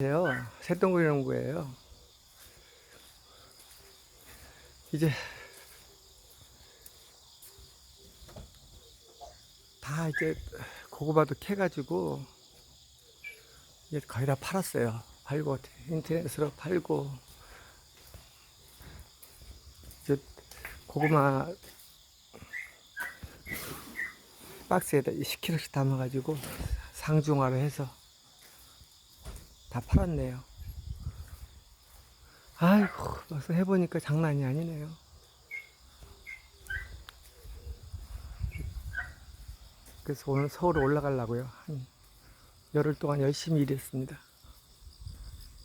예요. 새똥구리 농구예요. 이제 다 이제 고구마도 캐가지고 이제 거의 다 팔았어요. 팔고 인터넷으로 팔고 이제 고구마 박스에다 10kg씩 담아가지고 상중하로 해서 다 팔았네요. 아이고, 막상 해보니까 장난이 아니네요. 그래서 오늘 서울 올라가려고요. 한 열흘 동안 열심히 일했습니다.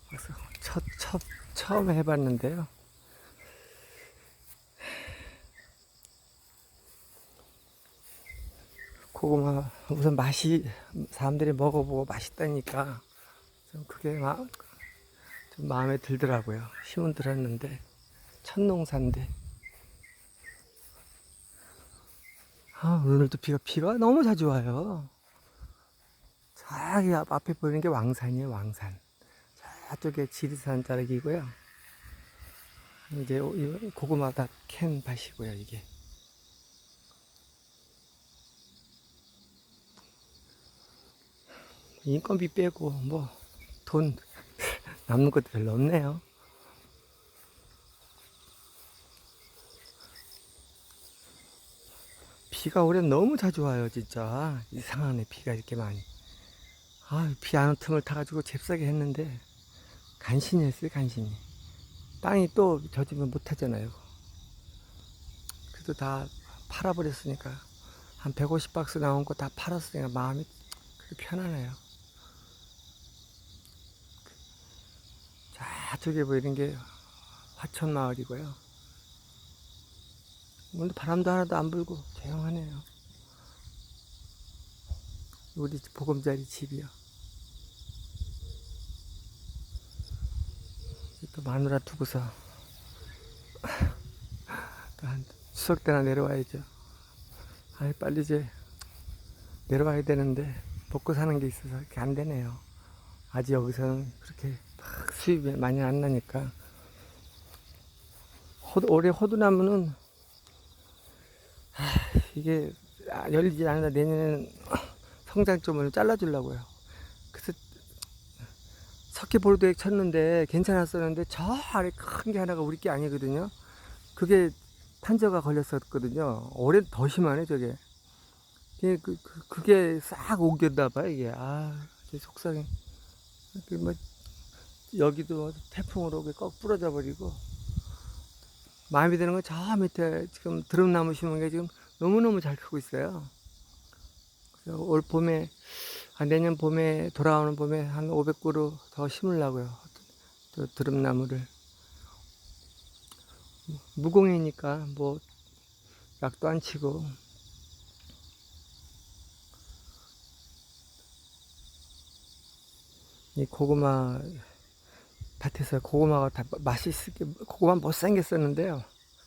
그래서 첫, 첫, 처음 해봤는데요. 고구마 우선 맛이 사람들이 먹어보고 맛있다니까 좀 그게 마, 좀 마음에 들더라고요. 힘은 들었는데 첫 농사인데 아 오늘도 비가 비가 너무 자주 와요. 저기 앞- 앞에 보이는 게 왕산이에요. 왕산. 저쪽에 지리산 자락이고요. 이제 이 고구마 다 캔 밭이고요. 이게. 인건비 빼고 뭐 돈 남는 것도 별로 없네요. 비가 올해 너무 자주 와요, 진짜. 이상하네, 비가 이렇게 많이. 아, 비안 오는 틈을 타가지고 잽싸게 했는데, 간신히 했어요, 간신히. 땅이 또 젖으면 못하잖아요. 그래도 다 팔아버렸으니까, 한 150박스 나온 거 다 팔았으니까 마음이 그렇게 편하네요. 저쪽에 보이는 게 화천 마을이고요. 오늘 바람도 하나도 안 불고 조용하네요. 우리 보금자리 집이요. 또 마누라 두고서 추석 때나 내려와야죠. 아이 빨리 이제 내려와야 되는데 먹고 사는 게 있어서 이렇게 안 되네요. 아직 여기서는 그렇게 막 수입이 많이 안 나니까. 호두, 올해 호두나무는 하, 이게 아, 열리지 않는다. 내년에는 성장점을 잘라주려고요. 그래서 석회 볼도액 쳤는데 괜찮았었는데 저 아래 큰 게 하나가 우리 게 아니거든요. 그게 탄저가 걸렸었거든요. 올해 더 심하네 저게. 그, 그, 그- 그게 싹 옮겼나 봐요 이게. 아 속상해. 그 뭐 여기도 태풍으로 그꺽 부러져 버리고 마음에 드는 건 저 밑에 지금 드럼나무 심은 게 지금 너무너무 잘 크고 있어요. 올 봄에 아, 내년 봄에 돌아오는 봄에 한 500그루 더 심으려고요. 또 드럼나무를 무공이니까 뭐 약도 안 치고 이 고구마 밭에서 고구마가 다 맛있게 고구마 못생겼었는데요.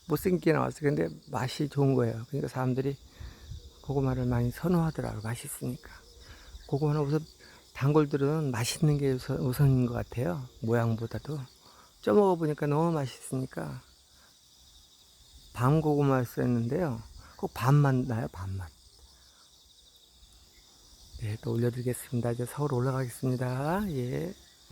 못생기게 나왔어요. 근데 맛이 좋은 거예요. 그러니까 사람들이 고구마를 많이 선호하더라고요 맛있으니까. 고구마는 우선 단골들은 맛있는 게 우선, 우선인 것 같아요 모양보다도. 쪄 먹어 보니까 너무 맛있으니까. 밤 고구마였었는데요. 꼭 밥맛 나요 밥맛 네, 또 올려드리겠습니다. 이제 서울 올라가겠습니다. 예.